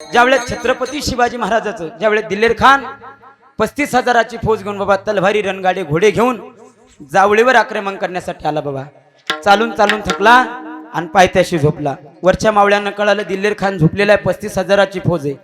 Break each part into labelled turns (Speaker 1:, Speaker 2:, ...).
Speaker 1: ज्यावेळेस छत्रपती शिवाजी महाराजाचं ज्यावेळेस दिल्लेर खान पस्तीस हजाराची फौज घेऊन बाबा तलवारी रणगाडे घोडे घेऊन जावळीवर आक्रमण करण्यासाठी आला बाबा. चालून चालून थकला आणि पायथ्याशी झोपला. वरच्या मावळ्यांना कळालं दिल्लेर खान झोपलेला आहे पस्तीस हजाराची फौज आहे.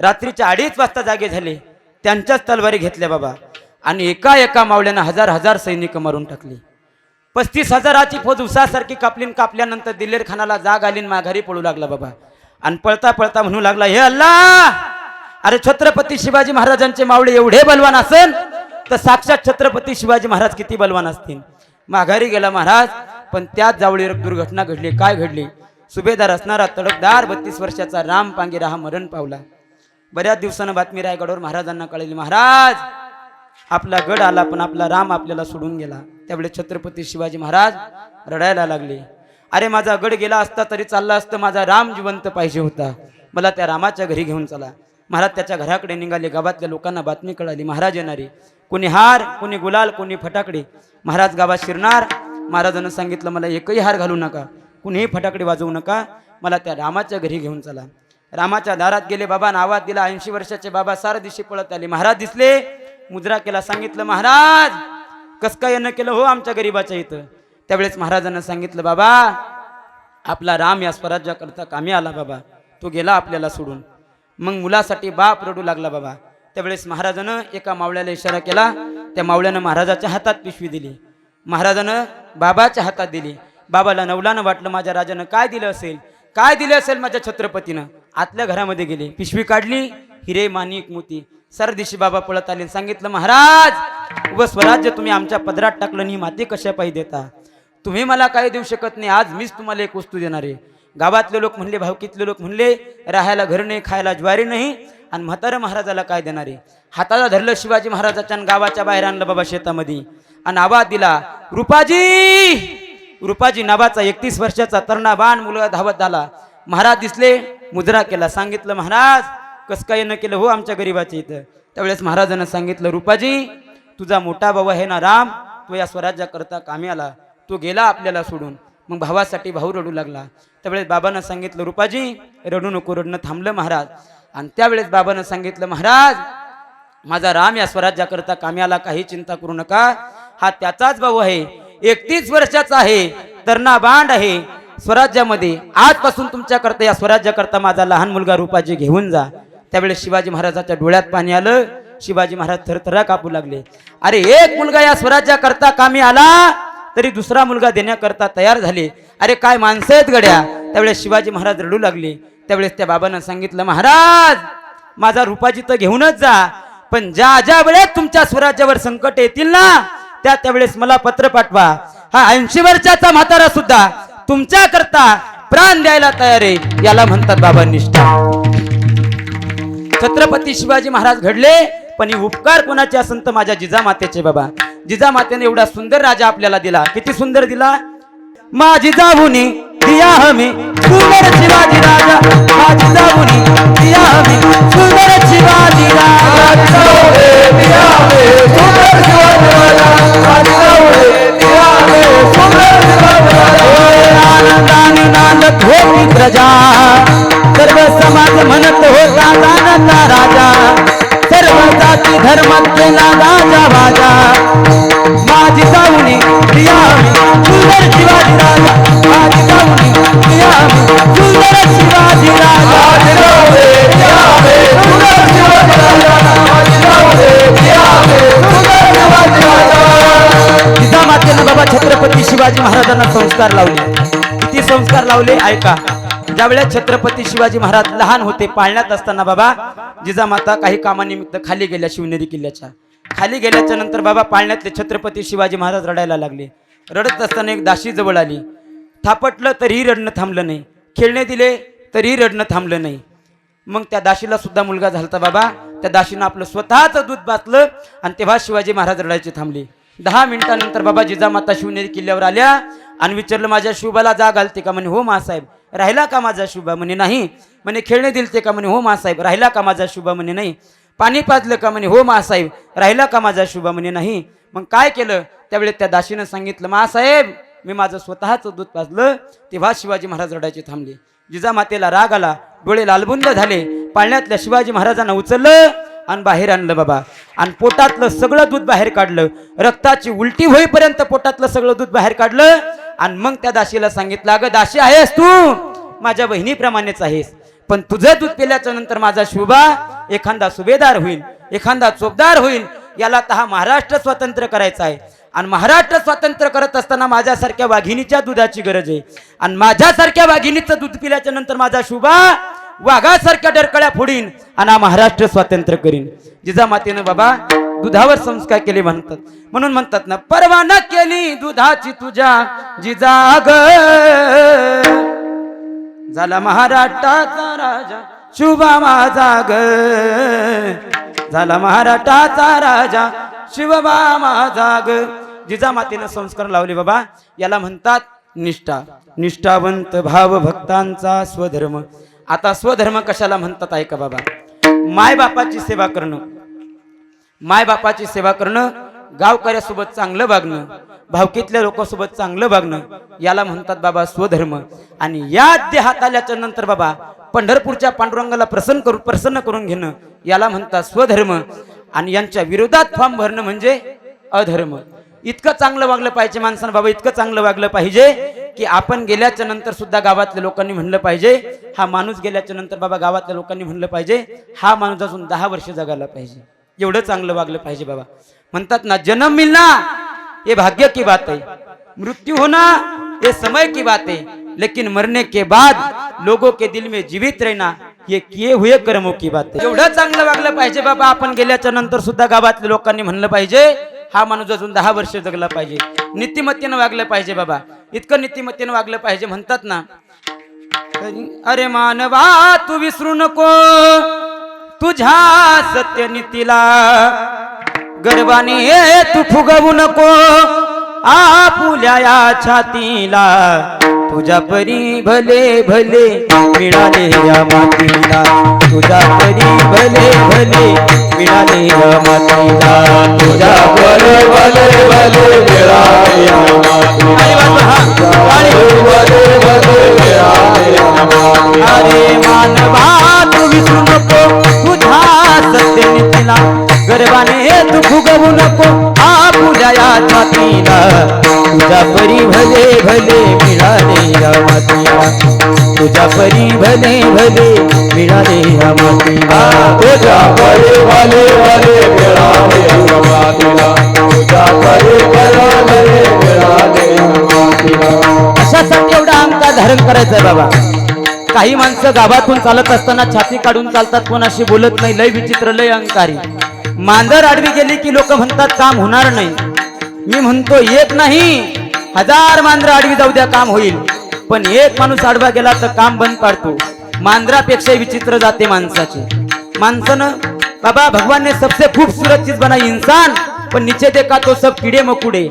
Speaker 1: रात्रीच्या अडीच वाजता जागे झाले. त्यांच्याच तलवारी घेतल्या बाबा. आणि एका एका मावळ्यानं हजार हजार सैनिक मारून टाकली. पस्तीस हजाराची फौज उसासारखी कापलीन कापल्यानंतर दिल्लेर खानाला जाग आली माघारी पळू लागला बाबा. आणि पळता पळता म्हणू लागला हे अल्ला अरे छत्रपती शिवाजी महाराजांचे मावळे एवढे बलवान असेल तर साक्षात छत्रपती शिवाजी महाराज किती बलवान असतील? माघारी गेला महाराज पण त्याच जावळीवर दुर्घटना घडली. काय घडली? सुभेदार असणारा तडकदार बत्तीस वर्षाचा राम पांगेरा हा मरण पावला. बऱ्याच दिवसानं बातमी रायगडवर महाराजांना कळली महाराज आपला गड आला पण आपला राम आपल्याला सोडून गेला. त्यावेळी छत्रपती शिवाजी महाराज रडायला लागले. अरे माझा गड गेला असता तरी चालला असतं माझा राम जिवंत पाहिजे होता. मला त्या रामाच्या घरी घेऊन चला. महाराज त्याच्या घराकडे निघाले. गावातल्या लोकांना बातमी कळाली. महाराज येणारे. कोणी हार कोणी गुलाल कोणी फटाकडे. महाराज गावात शिरणार. महाराजांना सांगितलं मला एकही हार घालू नका. कुणीही फटाकडे वाजवू नका. मला त्या रामाच्या घरी घेऊन चला. रामाच्या दारात गेले. बाबा आवाज दिला. ऐंशी वर्षाचे बाबा सारा दिवशी पळत आले. महाराज दिसले. मुद्रा केला. सांगितलं महाराज कसं काय केलं हो आमच्या गरीबाच्या इथं? त्यावेळेस महाराजांना सांगितलं बाबा आपला राम या स्वराज्याकरता कामी आला बाबा. तो गेला आपल्याला सोडून. मग मुलासाठी बाप रडू लागला बाबा. त्यावेळेस महाराजानं एका मावळ्याला इशारा केला. त्या मावळ्यानं महाराजाच्या हातात पिशवी दिली. महाराजानं बाबाच्या हातात दिली. बाबाला नवलानं वाटलं माझ्या राजानं काय दिलं असेल? काय दिलं असेल माझ्या छत्रपतीनं? आतल्या घरामध्ये गेले. पिशवी काढली. हिरे माणिक मोती. सरदिशी बाबा पळत आले सांगितलं महाराज व स्वराज्य तुम्ही आमच्या पदरात टाकलं ही माती कशा पाहिजे देता? तुम्ही मला काही देऊ शकत नाही आज मीच तुम्हाला एक वस्तू देणार आहे. गावातले लोक म्हणले भावकीतले लोक म्हणले राहायला घर नाही खायला ज्वारी नाही आणि म्हातारा महाराजाला काय देणार आहे? हाताला धरलं शिवाजी महाराजाच्या आणि गावाच्या बाहेर आणलं बाबा शेतामध्ये. आणि आवाज दिला रुपाजी! रुपाजी नावाचा एकतीस वर्षाचा तरणा बाण मुलगा धावत झाला महाराज दिसले मुजरा केला सांगितलं महाराज कस काय न केलं हो आमच्या गरीबाच्या इथं. त्यावेळेस महाराजांना सांगितलं रुपाजी तुझा मोठा भाऊ आहे ना राम तो या स्वराज्याकरता कामी आला. तो गेला आपल्याला सोडून. मग भावासाठी भाऊ रडू लागला. त्यावेळेस बाबांना सांगितलं रुपाजी रडू नको रडणं थांबलं महाराज. आणि त्यावेळेस बाबांना सांगितलं महाराज माझा राम या स्वराज्याकरता कामी आला काही चिंता करू नका. हा त्याचाच भाऊ आहे. एकतीस वर्षाचा आहे. तरणा बांड आहे. स्वराज्यामध्ये आजपासून तुमच्याकरता या स्वराज्याकरता माझा लहान मुलगा रुपाजी घेऊन जा. त्यावेळेस शिवाजी महाराजाच्या डोळ्यात पाणी आलं. शिवाजी महाराज थरथरा कापू लागले. अरे एक मुलगा या स्वराज्याकरता कामी आला? तरी दुसरा मुलगा देण्याकरता तयार झाले. अरे काय माणसं आहेत गड्या. त्यावेळेस शिवाजी महाराज रडू लागले. त्यावेळेस त्या बाबांना सांगितलं महाराज माझा रुपाजी तर घेऊनच जा. पण ज्या ज्या वेळेस तुमच्या स्वराज्यावर संकट येतील ना त्या त्यावेळेस मला पत्र पाठवा. हा ऐंशी वर्षाचा म्हातारा सुद्धा तुमच्या करता प्राण द्यायला तयार आहे. याला म्हणतात बाबा निष्ठा छत्रपती शिवाजी महाराज घडले पण हे उपकार कोणाचे? असन तर माझ्या जिजामातेचे बाबा. जिजामातेने एवढा सुंदर राजा आपल्याला दिला. किती सुंदर दिला? माझी जाऊनी दिया हमी सुंदर शिवाजी राजा. माझी जाऊनी दिया हमी सुंदर शिवाजी राजा. आनंदाने नांदत होती प्रजा. सर्व समाज म्हणत होता जाणता राजा. जाती धर्मात केला राजा. वाजा माझी जाऊनी प्रियामी सुंदर शिवाजी राजा. माझी जाऊनी प्रियामी सुंदर शिवाजी राजा. जिजामातेनं बाबा छत्रपती शिवाजी महाराजांना संस्कार लावले. किती संस्कार लावले? ऐका. ज्यावेळेस छत्रपती शिवाजी महाराज लहान होते पाळण्यात असताना बाबा जिजामाता काही कामानिमित्त खाली गेल्या शिवनेरी किल्ल्याच्या. खाली गेल्याच्यानंतर बाबा पाळण्यातले छत्रपती शिवाजी महाराज रडायला लागले. रडत असताना एक दाशी जवळ आली. थापटलं तरीही रडणं थांबलं नाही. खेळणे दिले तरीही रडणं थांबलं नाही. मग त्या दाशीला सुद्धा मुलगा झालता बाबा. त्या दाशीनं आपलं स्वतःचं दूध बाचलं आणि तेव्हा शिवाजी महाराज रडायचे थांबले. दहा मिनिटानंतर बाबा जिजामाता शिवनेरी किल्ल्यावर आल्या. आणि विचारलं माझ्या शुभाला जाग घालते का? म्हणे हो मासाहेब राहिला का माझा शुभा? म्हणे नाही. म्हणे खेळणे दिलते का? म्हणे हो मासाहेब राहिला का माझा शुभा? म्हणे नाही. पाणी पाजलं का? म्हणे हो मासाहेब राहिला का माझा शुभा? म्हणे नाही. मग काय केलं? त्यावेळेस त्या दाशीनं सांगितलं मासाहेब मी माझं स्वतःचं दूध पाजलं तेव्हा शिवाजी महाराज रडायचे थांबले. जिजामातेला राग आला डोळे लालबुंद झाले पाळण्यातल्या शिवाजी महाराजांना उचललं आणि बाहेर आणलं बाबा. आणि पोटातलं सगळं दूध बाहेर काढलं. रक्ताची उलटी होईपर्यंत पोटातलं सगळं दूध बाहेर काढलं. आणि मग त्या दाशीला सांगितलं अगं दाशी आहेस तू. माझ्या बहिणीप्रमाणेच आहेस. पण तुझं दूध पिल्याच्या नंतर माझा शुभा एखादा सुभेदार होईल एखादा चोपदार होईल. याला तर हा महाराष्ट्र स्वतंत्र करायचा आहे. आणि महाराष्ट्र स्वातंत्र्य करत असताना माझ्यासारख्या वाघिणीच्या दुधाची गरज आहे. आणि माझ्यासारख्या वाघिणीचं दूध पिल्याच्या नंतर माझा शुभा वाघासारख्या डरकळ्या फोडीन आणि हा महाराष्ट्र स्वातंत्र्य करीन. जिजामातेनं बाबा दुधावर संस्कार केले म्हणतात. म्हणून म्हणतात ना परवाना केली दुधाची तुझ्या जिजाग. झाला महाराष्ट्राचा राजा शुभा माझा ग. झाला महाराष्ट्राचा राजा शिवबा माझा ग. जिजामातेनं संस्कार लावले बाबा. याला म्हणतात निष्ठा. निष्ठावंत भाव भक्तांचा स्वधर्म. आता स्वधर्म कशाला म्हणतात ऐका बाबा? मायबापाची सेवा करणं. मायबापाची सेवा करणं गावकऱ्यासोबत चांगलं वागणं भावकीतल्या लोकांसोबत चांगलं वागणं याला म्हणतात बाबा स्वधर्म. आणि या देह हात आल्याच्यानंतर बाबा पंढरपूरच्या पांडुरंगाला प्रसन्न करून प्रसन्न करून घेणं याला म्हणतात स्वधर्म. आणि यांच्या विरोधात फॉर्म भरणं म्हणजे अधर्म. इतकं चांगलं वागलं पाहिजे माणसानं बाबा इतकं चांगलं वागलं पाहिजे. की आपण गेल्याच्यानंतर सुद्धा गावातल्या लोकांनी म्हणलं पाहिजे हा माणूस गेल्याच्यानंतर बाबा गावातल्या लोकांनी म्हणलं पाहिजे हा माणूस अजून दहा वर्ष जगायला पाहिजे. एवढं चांगलं वागलं पाहिजे बाबा. म्हणतात ना जन्म मिलना ये भाग्य की बात आहे. मृत्यू होना हे समय की बात आहे. लेकिन मरने के बाद लोगों के दिल में जीवित रहना ये किए हुए कर्मों की बात है एवढं चांगलं वागलं पाहिजे बाबा आपण गेल्याच्यानंतर सुद्धा गावातल्या लोकांनी म्हणलं पाहिजे हा माणूस अजून दहा वर्ष जगला पाहिजे. नीतिमत्तेनं वागलं पाहिजे बाबा. इतकं नीतिमत्तेनं वागलं पाहिजे म्हणतात ना. अरे मानवा तू विसरू नको. तुझ्या सत्यनीतीला गर्वाने तू फुगवू नको. आपुल्या या छातीला तुझ्या परी भले भले मिळाले या मातीला. तुझ्या परी भले भले मिळाले या मातीला. तुझ्या परी भले भले मिळाले या मातीला. अरे मानवा तू विसरू नको तुझ्या सत्यनीतीला गर्वाने तू फुगवू नको आपुल्या या छातीला तुझ्या परी भले भले मिळाले या मातीला. तुझ्या परी भले भले मिळाले या मातीला. तुझ्या परी भले भले मिळाले या मातीला. तुझ्या परी भले भले मिळाले या मातीला. अशासाठी एवढा अंका धारण करायचा बाबा? काही माणसं गावातून चालत असताना छाती काढून चालतात कोणाशी बोलत नाही लय विचित्र लय अंकारी मांजर आडवी गेली की लोक म्हणतात काम होणार नाही. मी म्हणतो एक नाही. हजार मांजर आडवी जाऊ द्या काम होईल. पण एक माणूस आडवा गेला तर काम बंद पाडतो. मांजरापेक्षा विचित्र जाते माणसाचे. माणसानं बाबा भगवान ने सबसे खूबसूरत चीज बनाई इंसान पण नीचे देखा तो सब किडे मकुडे.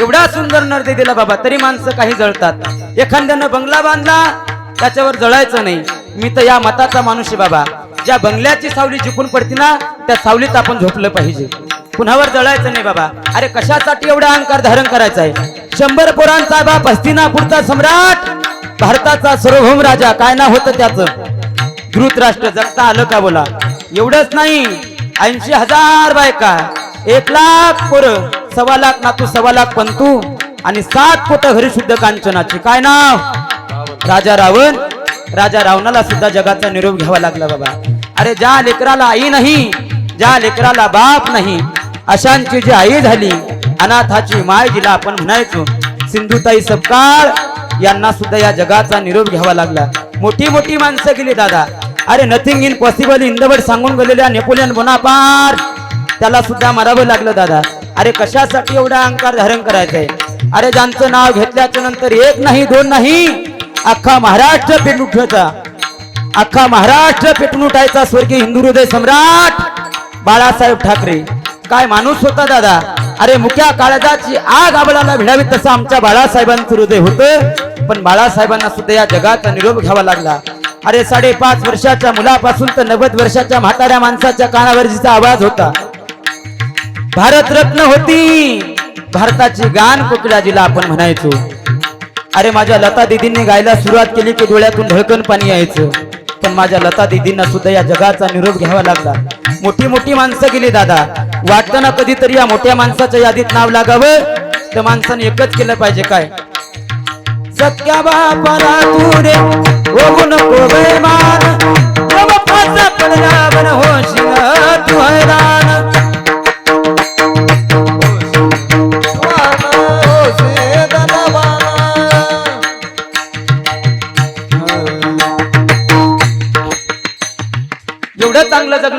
Speaker 1: एवढा सुंदर नर्दे दिला बाबा तरी माणसं काही जळतात. एखाद्यानं बंगला बांधला त्याच्यावर जळायचं नाही. मी तर या मताचा माणूस आहे बाबा. ज्या बंगल्याची सावली जिंकून पडते ना त्या सावलीत आपण झोपलं पाहिजे. पुन्हावर जळायचं नाही बाबा. अरे कशासाठी एवढा अहंकार धारण करायचा आहे? शंभर पोरांचा बाप हस्तिनापूरचा सम्राट. भारताचा सार्वभौम राजा काय ना होतं त्याचं? धृतराष्ट्र जगता आलं का बोला? एवढंच नाही ऐंशी हजार बायका एक लाख पोर सव्वा लाख नातू सव्वा लाख पंतू आणि सात कोट घरी कांचनाची. काय नाव? राजा रावण. राजा रावणाला सुद्धा जगाचा निरोप घ्यावा लागला बाबा. अरे ज्या लेकराला आई नाही ज्या लेकराला बाप नाही अशांची जी आई झाली अनाथाची माय जिला आपण म्हणायचो. सिंधुताई सपकाळ यांना सुद्धा या जगाचा निरोप घ्यावा लागला. मोठी मोठी माणसं गेली दादा. अरे nothing impossible in the world सांगून गेलेल्या नेपोलियन बोनापार त्याला सुद्धा मारावं लागलं दादा. अरे कशासाठी एवढा अहंकार धारण करायचंय? अरे ज्यांचं नाव घेतल्याच्या नंतर एक नाही दोन नाही अख्खा महाराष्ट्र पेटून उठवायचा अख्खा महाराष्ट्र पेटून उठायचा स्वर्गीय हिंदू हृदय सम्राट बाळासाहेब ठाकरे. काय माणूस होता दादा? अरे मुख्या काळजाची आग आबळाला भिडावी तसं आमच्या बाळासाहेबांचं हृदय होतं. पण बाळासाहेबांना सुद्धा या जगाचा निरोप घ्यावा लागला. अरे साडेपाच वर्षाच्या मुलापासून तर नव्वद वर्षाच्या म्हाताऱ्या माणसाच्या कानावरजीचा आवाज होता. भारतरत्न होती. भारताची गान कोकिळाजीला आपण म्हणायचो. अरे माझ्या लता दिदींनी गायला सुरुवात केली की डोळ्यातून ढळकन पाणी यायचं. पण माझ्या लता दिदींना सुद्धा या जगाचा निरोप घ्यावा लागला. मोठी मोठी माणसं गेली दादा. वाटतं ना कधीतरी या मोठ्या माणसाच्या यादीत नाव लागावं? तर माणसाने एकच केलं पाहिजे काय? सत्या बापाला तू रे नको बेमान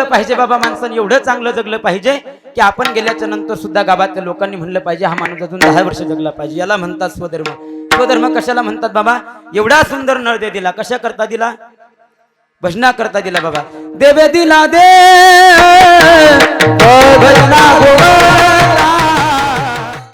Speaker 1: पाहिजे बाबा माणसानं एवढं चांगलं जगलं पाहिजे की आपण गेल्याच्यानंतर सुद्धा गावातल्या लोकांनी म्हणलं पाहिजे हा माणूस अजून दहा वर्ष जगला पाहिजे. याला म्हणतात स्वधर्म. स्वधर्म कशाला म्हणतात बाबा? एवढा सुंदर नळ दे दिला. कशा करता दिला? भजना करता दिला बाबा. देवे दिला दे. भजना